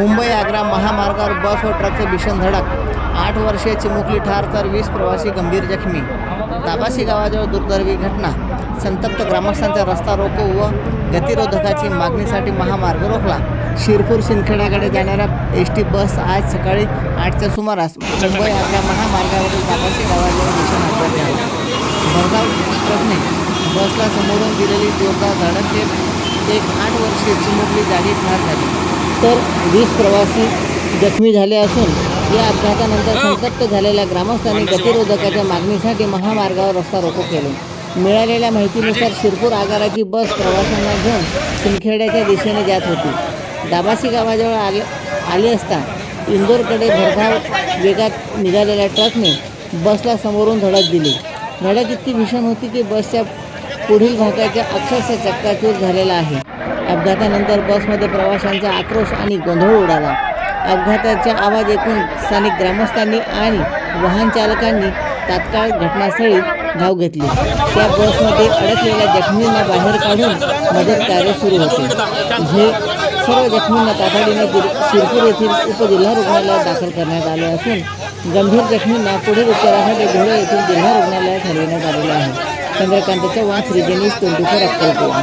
मुंबई आग्रा महामार्गावर बस व ट्रकचे भीषण धडक. आठ वर्षीय चिमुकली ठार तर वीस प्रवासी गंभीर जखमी. दाबाशी गावाजवळ दुर्दैवी घटना. संतप्त ग्रामस्थांचा रस्ता रोको व गतिरोधकाची मागणीसाठी महामार्ग रोखला. शिरपूर सिंदखेड्याकडे जाणाऱ्या एस टी बस आज सकाळी आठच्या सुमारास मुंबई आग्रा महामार्गावरील दाबाशी गावाजवळ भीषण अपघात झाला. भरधाव ट्रकने बसला समोरून दिलेली जोरदार धडक एक आठ वर्षीय चिमुकली जागी ठार झाली. तर वीस प्रवासी जखमी झाले असून या अपघातानंतर संतप्त झालेल्या ग्रामस्थांनी गतिरोधकाच्या मागणीसाठी महामार्गावर रस्ता रोको केले. मिळालेल्या माहितीनुसार शिरपूर आगाराची बस प्रवाशांना घेऊन सिंदखेड्याच्या दिशेने जात होती. दाबासी गावाजवळ आले आले असता इंदोरकडे भरधाव वेगात निघालेल्या ट्रकने बसला समोरून धडक दिली. धडक इतकी भीषण होती की बसच्या पुढील भागाच्या अक्षरशः चक्काचूर झालेला आहे. अपघातानंतर बसमध्ये प्रवाशांचा आक्रोश आणि गोंधळ उडाला. अपघाताचा आवाज ऐकून स्थानिक ग्रामस्थांनी आणि वाहन चालकांनी तात्काळ घटनास्थळी धाव घेतली. त्या बसमध्ये अडकलेल्या जखमींना बाहेर काढून मदत कार्य सुरू होते. हे सर्व जखमींना तातडीने शिरपूर येथील उपजिल्हा रुग्णालयात दाखल करण्यात आले असून गंभीर जखमींना पुढील उपचारासाठी धुळे येथील जिल्हा रुग्णालयात हलविण्यात आलेले आहे. चंद्रकांत चव्हाण श्रीजनीश ट्वेंटी अक्कलकुवा